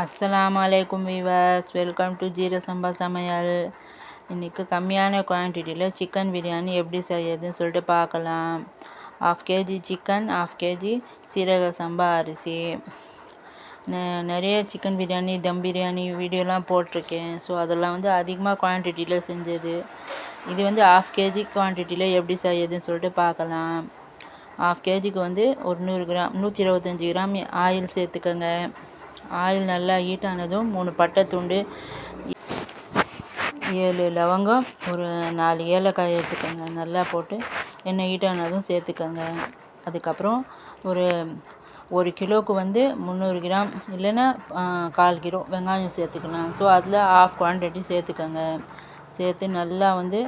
அஸ்லாம் அலைக்கும் viewers. Welcome to ஜீர சம்பா சமையல். இன்றைக்கி கம்மியான குவான்டிட்டியில் சிக்கன் பிரியாணி எப்படி செய்யறதுன்னு சொல்லிட்டு பார்க்கலாம். Half KG chicken half KG சீரக சம்பா அரிசி. நிறைய சிக்கன் பிரியாணி தம் பிரியாணி வீடியோலாம் போட்டிருக்கேன். ஸோ அதெல்லாம் வந்து அதிகமாக குவான்டிட்டியில் செஞ்சது. இது வந்து ஆஃப் கேஜி குவான்டிட்டியில் எப்படி செய்யறதுன்னு சொல்லிட்டு பார்க்கலாம். ஆஃப் கேஜிக்கு வந்து ஒரு நூறு கிராம் நூற்றி இருபத்தஞ்சி கிராம் ஆயில் சேர்த்துக்கோங்க. ஆயில் நல்லா ஹீட் ஆனதும் மூணு பட்டை துண்டு ஏழு லவங்கம் ஒரு நாலு ஏலக்காய் எடுத்துக்கோங்க. நல்லா போட்டு எண்ணெய் ஹீட் ஆனதும் சேர்த்துக்கோங்க. அதுக்கப்புறம் ஒரு ஒரு கிலோவுக்கு வந்து முந்நூறு கிராம் இல்லைன்னா கால் கிலோ வெங்காயம் சேர்த்துக்கலாம். ஸோ அதில் ஆஃப் குவான்டிட்டி சேர்த்துக்கோங்க. சேர்த்து நல்லா வந்து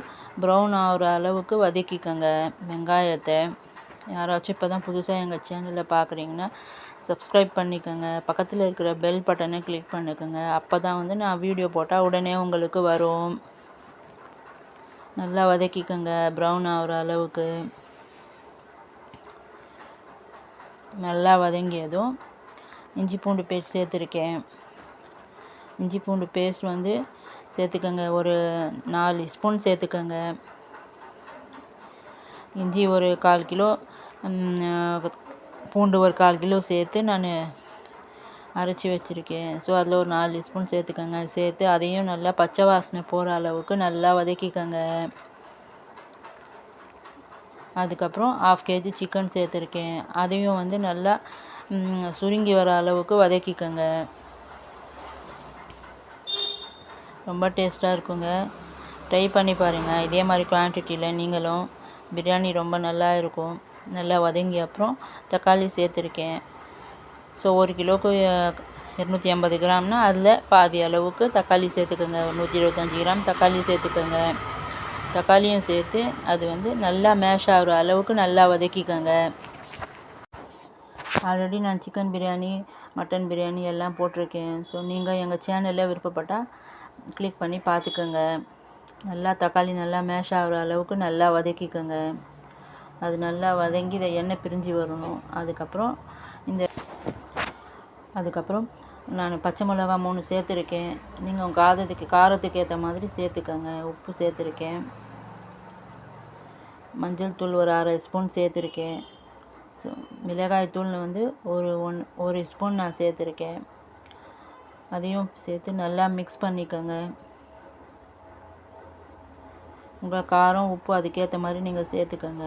ப்ரௌன் ஆகிற அளவுக்கு வதக்கிக்கோங்க வெங்காயத்தை. யாராச்சும் இப்போ தான் புதுசாக எங்கள் சேனலில் பார்க்குறீங்கன்னா சப்ஸ்கிரைப் பண்ணிக்கோங்க. பக்கத்தில் இருக்கிற பெல் பட்டனை கிளிக் பண்ணிக்கோங்க. அப்போ தான் வந்து நான் வீடியோ போட்டால் உடனே உங்களுக்கு வரும். நல்லா வதக்கிக்கோங்க. ப்ரௌன் ஆகிற அளவுக்கு. நல்லா வதங்கியதும் இஞ்சி பூண்டு பேஸ்ட் சேர்த்துருக்கேன். இஞ்சி பூண்டு பேஸ்ட் வந்து சேர்த்துக்கோங்க. ஒரு நாலு ஸ்பூன் சேர்த்துக்கோங்க. இஞ்சி ஒரு கால் கிலோ பூண்டு ஒரு கால் கிலோ சேர்த்து நான் அரைச்சி வச்சுருக்கேன். ஸோ அதில் ஒரு நாலு ஸ்பூன் சேர்த்துக்கோங்க. சேர்த்து அதையும் நல்லா பச்சை வாசனை போகிற அளவுக்கு நல்லா வதக்கிக்கோங்க. அதுக்கப்புறம் ஆஃப் கேஜி சிக்கன் சேர்த்துருக்கேன். அதையும் வந்து நல்லா சுருங்கி வர அளவுக்கு வதக்கிக்கோங்க. ரொம்ப டேஸ்ட்டாக இருக்குங்க. ட்ரை பண்ணி பாருங்கள் இதே மாதிரி குவான்டிட்டியில் நீங்களும் பிரியாணி ரொம்ப நல்லா இருக்கும். நல்லா வதங்கி அப்புறம் தக்காளி சேர்த்துருக்கேன். ஸோ ஒரு கிலோவுக்கு இரநூத்தி ஐம்பது கிராம்னா அதில் பாதி அளவுக்கு தக்காளி சேர்த்துக்கோங்க. நூற்றி இருபத்தஞ்சி கிராம் தக்காளி சேர்த்துக்கோங்க. தக்காளியும் சேர்த்து அது வந்து நல்லா மேஷ் ஆகிற அளவுக்கு நல்லா வதக்கிக்கோங்க. ஆல்ரெடி நான் சிக்கன் பிரியாணி மட்டன் பிரியாணி எல்லாம் போட்டிருக்கேன். ஸோ நீங்கள் எங்கள் சேனலில் விருப்பப்பட்டால் கிளிக் பண்ணி பார்த்துக்கோங்க. நல்லா தக்காளி நல்லா மேஷ் ஆகிற அளவுக்கு நல்லா வதக்கிக்கோங்க. அது நல்லா வதங்கி இதை எண்ணெய் பிரிஞ்சு வரணும். அதுக்கப்புறம் இந்த அதுக்கப்புறம் நான் பச்சை மிளகா மூணு சேர்த்துருக்கேன். நீங்கள் உங்கள் காதத்துக்கு காரத்துக்கு ஏற்ற மாதிரி சேர்த்துக்கோங்க. உப்பு சேர்த்துருக்கேன். மஞ்சள் தூள் ஒரு அரை ஸ்பூன் சேர்த்துருக்கேன். ஸோ மிளகாய் தூள் வந்து ஒரு ஒன் ஒரு ஸ்பூன் நான் சேர்த்துருக்கேன். அதையும் சேர்த்து நல்லா மிக்ஸ் பண்ணிக்கோங்க. உங்கள் காரம் உப்பு அதுக்கேற்ற மாதிரி நீங்கள் சேர்த்துக்கோங்க.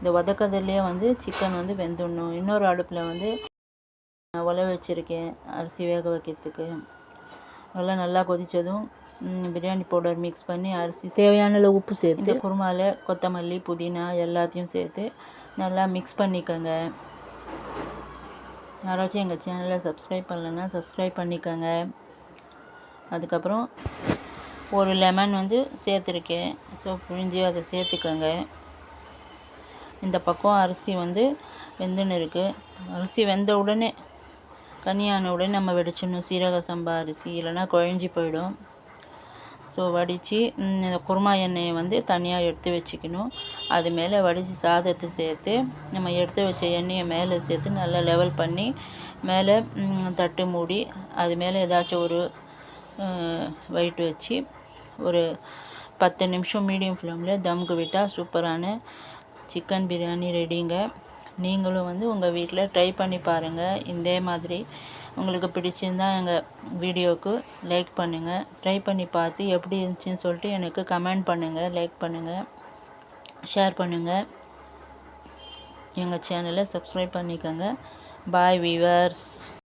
இந்த வதக்கதுலேயே வந்து சிக்கன் வந்து வெந்துடணும். இன்னொரு அடுப்பில் வந்து உலை வச்சுருக்கேன் அரிசி வேக வைக்கிறதுக்கு. நல்லா நல்லா கொதித்ததும் பிரியாணி பவுடர் மிக்ஸ் பண்ணி அரிசி தேவையான உப்பு சேர்த்து இந்த குருமாவில் கொத்தமல்லி புதினா எல்லாத்தையும் சேர்த்து நல்லா மிக்ஸ் பண்ணிக்கோங்க. யாராச்சும் எங்கள் சேனலை சப்ஸ்கிரைப் பண்ணலன்னா சப்ஸ்கிரைப் பண்ணிக்கோங்க. அதுக்கப்புறம் ஒரு லெமன் வந்து சேர்த்துருக்கேன். ஸோ புழிஞ்சு அதை சேர்த்துக்கோங்க. இந்த பக்கம் அரிசி வந்து வெந்துன்னு இருக்குது அரிசி வெந்த உடனே கனியான உடனே நம்ம வெடிச்சிடணும். சீரக சம்பா அரிசி இல்லைன்னா குழஞ்சி போயிடும். ஸோ வடித்து இந்த குருமா எண்ணெயை வந்து தனியாக எடுத்து வச்சுக்கணும். அது மேலே வடித்து சாதத்தை சேர்த்து நம்ம எடுத்து வச்ச எண்ணெயை மேலே சேர்த்து நல்லா லெவல் பண்ணி மேலே தட்டு மூடி அது மேலே ஏதாச்சும் ஒரு வெயிட் வச்சு ஒரு பத்து நிமிஷம் மீடியம் ஃப்ளேமில் தம்க்கு விட்டால் சூப்பரான சிக்கன் பிரியாணி ரெடிங்க. நீங்களும் வந்து உங்கள் வீட்டில் ட்ரை பண்ணி பாருங்கள் இதே மாதிரி உங்களுக்கு பிடிச்சிருந்தா எங்கள் வீடியோவுக்கு லைக் பண்ணுங்கள் ட்ரை பண்ணி பார்த்து எப்படி இருந்துச்சுன்னு சொல்லிட்டு எனக்கு கமெண்ட் பண்ணுங்கள் லைக் பண்ணுங்கள் ஷேர் பண்ணுங்கள் எங்கள் சேனலை சப்ஸ்கிரைப் பண்ணிக்கோங்க. பாய் வீவர்ஸ்